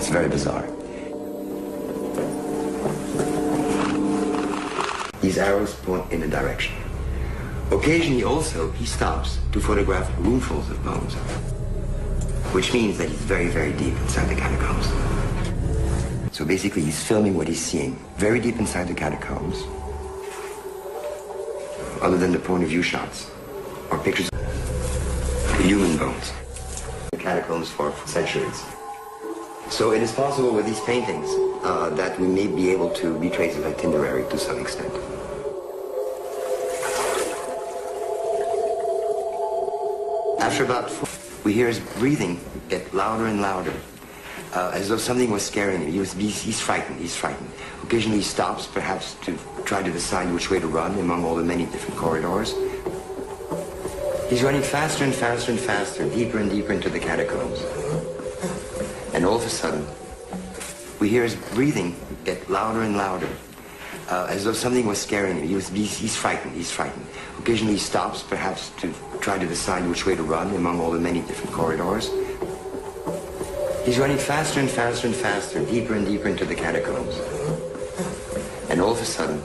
It's very bizarre. These arrows point in a direction. Occasionally also, he stops to photograph roomfuls of bones, which means that he's very, very deep inside the catacombs. So basically, he's filming what he's seeing very deep inside the catacombs, other than the point of view shots or pictures of human bones. The catacombs for centuries. So it is possible with these paintings uh, that we may be able to retrace his itinerary to some extent. After about four, we hear his breathing get louder and louder, uh, as though something was scaring him. He was, he's, he's frightened, he's frightened. Occasionally he stops, perhaps to try to decide which way to run among all the many different corridors. He's running faster and faster and faster, deeper and deeper into the catacombs. Sudden, we hear his breathing get louder and louder, uh, as though something was scaring him. He was, he's, he's frightened, he's frightened. Occasionally he stops, perhaps to try to decide which way to run among all the many different corridors. He's running faster and faster and faster, deeper and deeper into the catacombs. And all of a sudden,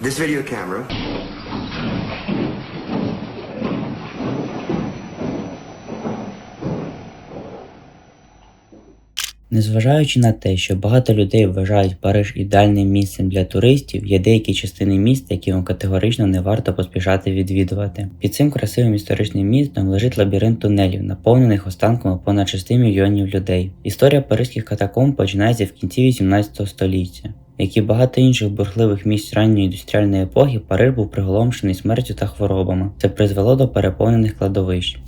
this video camera Незважаючи на те, що багато людей вважають Париж ідеальним місцем для туристів, є деякі частини міста, які вам категорично не варто поспішати відвідувати. Під цим красивим історичним містом лежить лабіринт тунелів, наповнених останками понад 6 мільйонів людей. Історія паризьких катакомб починається в кінці 18 століття. Як і багато інших бурхливих місць ранньої індустріальної епохи, Париж був приголомшений смертю та хворобами. Це призвело до переповнених кладовищ.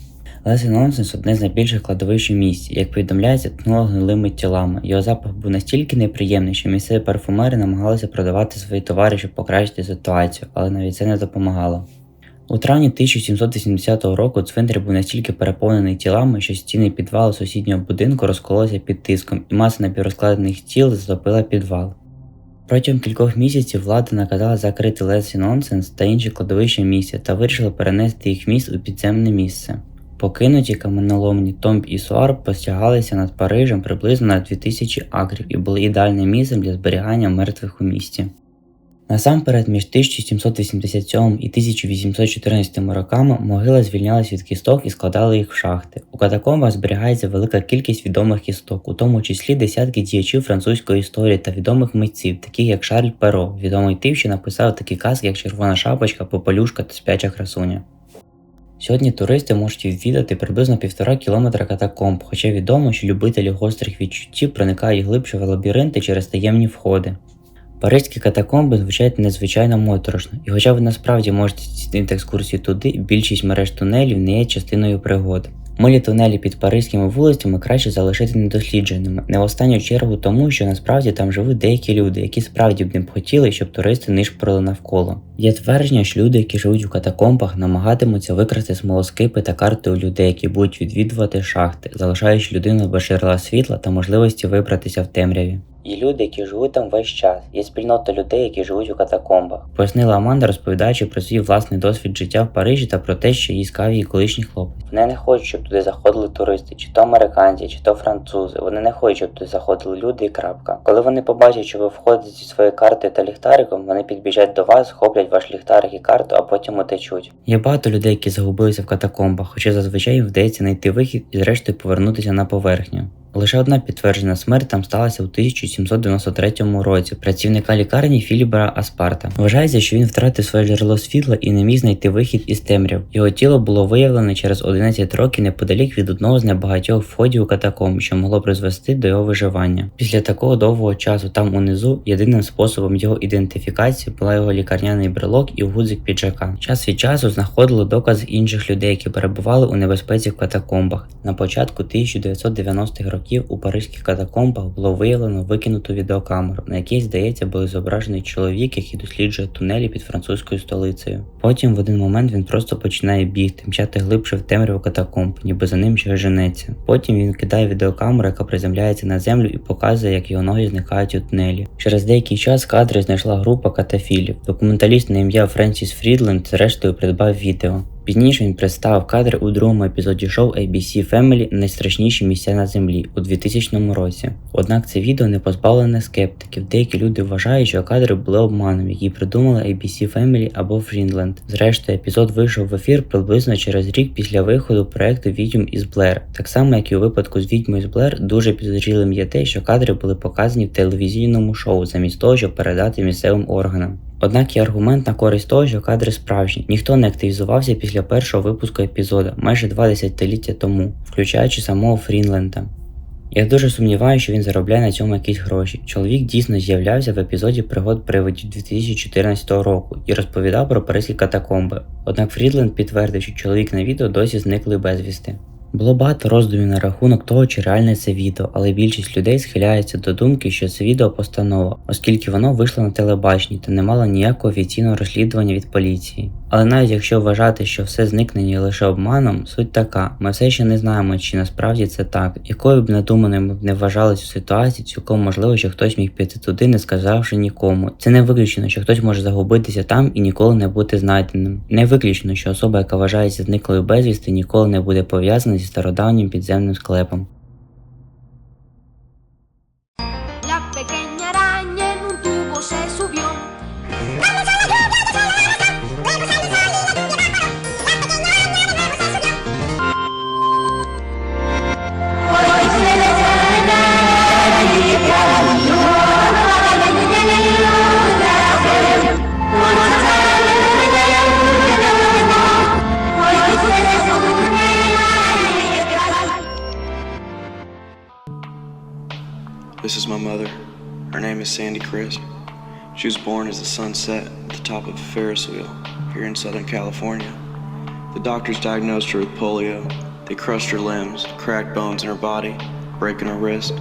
Лесі Нонсенс одне з найбільших кладовищ у місті, як повідомляється, тхнуло гнилими тілами. Його запах був настільки неприємний, що місцеві парфумери намагалися продавати свої товари, щоб покращити ситуацію, але навіть це не допомагало. У травні 1780 року цвинтар був настільки переповнений тілами, що стіни підвалу сусіднього будинку розкололися під тиском, і маса напіврозкладених тіл затопила підвал. Протягом кількох місяців влада наказала закрити Лесі Нонсенс та інші кладовища місця та вирішила перенести їх міст у підземне місце. Покинуті каменоломні Томб і Суар простягалися над Парижем приблизно на 2000 акрів і були ідеальним місцем для зберігання мертвих у місті. Насамперед, між 1787 і 1814 роками могила звільнялась від кісток і складали їх в шахти. У катакомбах зберігається велика кількість відомих кісток, у тому числі десятки діячів французької історії та відомих митців, таких як Шарль Перо, відомий тим, що написав такі казки, як Червона шапочка, Попелюшка та Спяча красуня. Сьогодні туристи можуть відвідати приблизно півтора кілометра катакомб, хоча відомо, що любителі гострих відчуттів проникають глибше в лабіринти через таємні входи. Паризькі катакомби звучать надзвичайно моторошно, і хоча ви насправді можете здійснити екскурсію туди, більшість мереж тунелів не є частиною пригод. Милі тунелі під паризькими вулицями краще залишити недослідженими, не в останню чергу тому, що насправді там живуть деякі люди, які справді б не б хотіли, щоб туристи нишпорили навколо. Є твердження, що люди, які живуть у катакомбах, намагатимуться викрасти смолоскипи та карти у людей, які будуть відвідувати шахти, залишаючи людину без джерела світла та можливості вибратися в темряві. Є люди, які живуть там весь час. Є спільнота людей, які живуть у катакомбах. Пояснила Аманда, розповідаючи про свій власний досвід життя в Парижі та про те, що їй скав її колишній хлопець. Вони не хочуть, щоб туди заходили туристи, чи то американці, чи то французи. Вони не хочуть, щоб туди заходили люди і крапка. Коли вони побачать, що ви входите зі своєю картою та ліхтариком, вони підбіжать до вас, хоплять ваш ліхтарик і карту, а потім утечуть. Є багато людей, які загубилися в катакомбах, хоча зазвичай їм вдається знайти вихід і зрештою повернутися на поверхню. Лише одна підтверджена смерть там сталася у 1793 році працівника лікарні Філібера Аспарта. Вважається, що він втратив своє джерело світла і не міг знайти вихід із темряв. Його тіло було виявлено через 11 років неподалік від одного з небагатьох входів у катакомб, що могло призвести до його виживання. Після такого довгого часу там унизу єдиним способом його ідентифікації була його лікарняний брелок і гудзик піджака. Час від часу знаходили докази інших людей, які перебували у небезпеці в катакомбах. На початку 1990-х років у паризьких катакомбах було виявлено викинуту відеокамеру, на якій, здається, був зображений чоловік, який досліджує тунелі під французькою столицею. Потім в один момент він просто починає бігти, мчати глибше в темряву катакомб, ніби за ним щось женеться. Потім він кидає відеокамеру, яка приземляється на землю і показує, як його ноги зникають у тунелі. Через деякий час кадри знайшла група катафілів. Документаліст на ім'я Френсіс Фрідленд зрештою придбав відео. Пізніше він представив кадри у другому епізоді шоу ABC Family Найстрашніші місця на землі у 2000 році. Однак це відео не позбавлене скептиків. Деякі люди вважають, що кадри були обманом, який придумали ABC Family або Фрінленд. Зрештою, епізод вийшов в ефір приблизно через рік після виходу проекту Відьм із Блер. Так само, як і у випадку з Відьмою з Блер, дуже підозрілим є те, що кадри були показані в телевізійному шоу, замість того, щоб передати місцевим органам. Однак є аргумент на користь того, що кадри справжні. Ніхто не активізувався після першого випуску епізода, майже два десятиліття тому, включаючи самого Фрінленда. Я дуже сумніваюся, що він заробляє на цьому якісь гроші. Чоловік дійсно з'являвся в епізоді пригод привидів 2014 року і розповідав про паризькі катакомби. Однак Фрідленд підтвердив, що чоловік на відео досі зникли безвісти. Було багато роздумів на рахунок того, чи реальне це відео, але більшість людей схиляється до думки, що це відео постанова, оскільки воно вийшло на телебаченні та не мало ніякого офіційного розслідування від поліції. Але навіть якщо вважати, що все зникнення лише обманом, суть така: ми все ще не знаємо, чи насправді це так. Якою б надуманою б не вважали цю ситуацію, цілком можливо, що хтось міг піти туди, не сказавши нікому. Це не виключено, що хтось може загубитися там і ніколи не бути знайденим. Не виключено, що особа, яка вважається зниклою безвісти, ніколи не буде пов'язана зі стародавнім підземним склепом. This is my mother. Her name is Sandy Crisp. She was born as the sun set at the top of a Ferris wheel here in Southern California. The doctors diagnosed her with polio. They crushed her limbs, cracked bones in her body, breaking her wrist.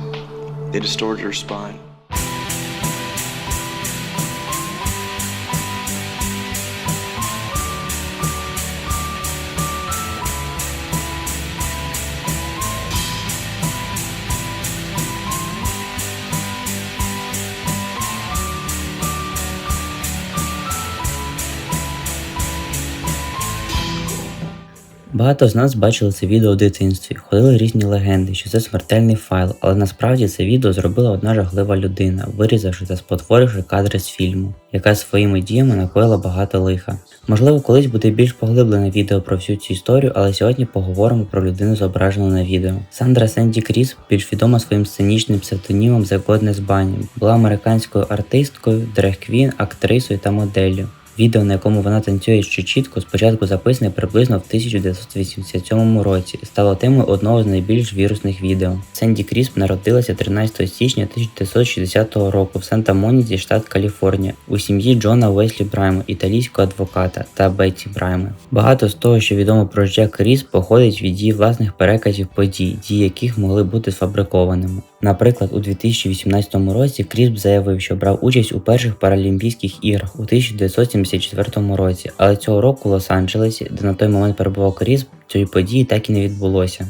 They distorted her spine. Багато з нас бачили це відео у дитинстві, ходили різні легенди, що це смертельний файл, але насправді це відео зробила одна жахлива людина, вирізавши та спотворивши кадри з фільму, яка своїми діями накоїла багато лиха. Можливо, колись буде більш поглиблене відео про всю цю історію, але сьогодні поговоримо про людину, зображену на відео. Сандра Сенді Кріс, більш відома своїм сценічним псевдонімом The Godness Bunny, була американською артисткою, драг-квін, актрисою та моделлю. Відео, на якому вона танцює ще чітко, спочатку записане приблизно в 1987 році, стало темою одного з найбільш вірусних відео. Сенді Крісп народилася 13 січня 1960 року в Санта-Моніці, штат Каліфорнія, у сім'ї Джона Веслі Брайма, італійського адвоката та Бетті Брайма. Багато з того, що відомо про Джек Крісп, походить від її власних переказів подій, дії яких могли бути сфабрикованими. Наприклад, у 2018 році Крісп заявив, що брав участь у перших Паралімпійських іграх у 1974 році, але цього року в Лос-Анджелесі, де на той момент перебував Крісп, цієї події так і не відбулося.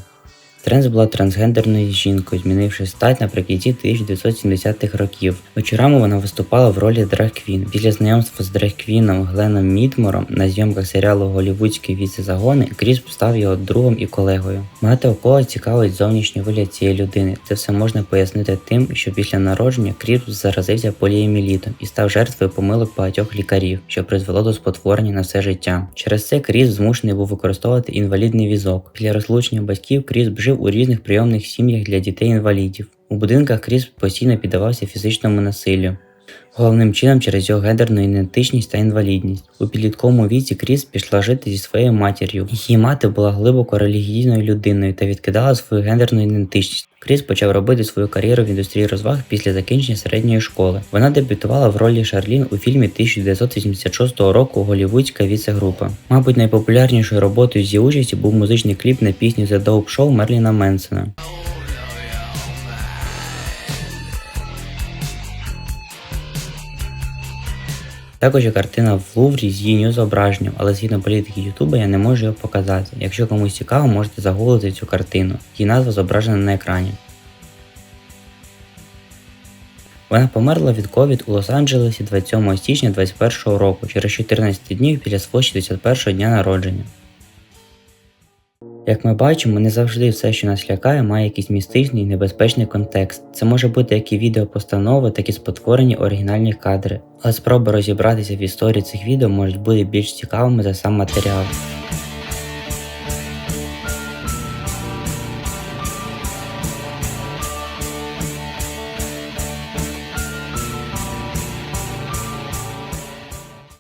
Тренс була трансгендерною жінкою, змінивши стать наприкінці 1970-х років. Вечорами вона виступала в ролі драг-квін. Після знайомства з драг-квіном Гленом Мітмором на зйомках серіалу Голівудські віце-загони Крісп став його другом і колегою. Багато кого цікавить зовнішній вигляд цієї людини. Це все можна пояснити тим, що після народження Крісп заразився поліемілітом і став жертвою помилок багатьох лікарів, що призвело до спотворення на все життя. Через це Крісп змушений був використовувати інвалідний візок. Після розлучення батьків Крісп у різних прийомних сім'ях для дітей-інвалідів. У будинках Крісп постійно піддавався фізичному насиллю. Головним чином через його гендерну ідентичність та інвалідність. У підлітковому віці Кріс пішла жити зі своєю матір'ю. Її мати була глибоко релігійною людиною та відкидала свою гендерну ідентичність. Кріс почав робити свою кар'єру в індустрії розваг після закінчення середньої школи. Вона дебютувала в ролі Шарлін у фільмі 1986 року Голівудська віце-група. Мабуть, найпопулярнішою роботою з її участі був музичний кліп на пісню The Dope Show Мерліна Менсона. Також є картина в Луврі з її зображенням, але згідно політики Ютуба я не можу його показати. Якщо комусь цікаво, можете загуглити цю картину. Її назва зображена на екрані. Вона померла від ковід у Лос-Анджелесі 27 січня 2021 року через 14 днів після свого 61 дня народження. Як ми бачимо, не завжди все, що нас лякає, має якийсь містичний і небезпечний контекст. Це може бути як і відеопостанови, так і спотворені оригінальні кадри. Але спроби розібратися в історії цих відео можуть бути більш цікавими за сам матеріал.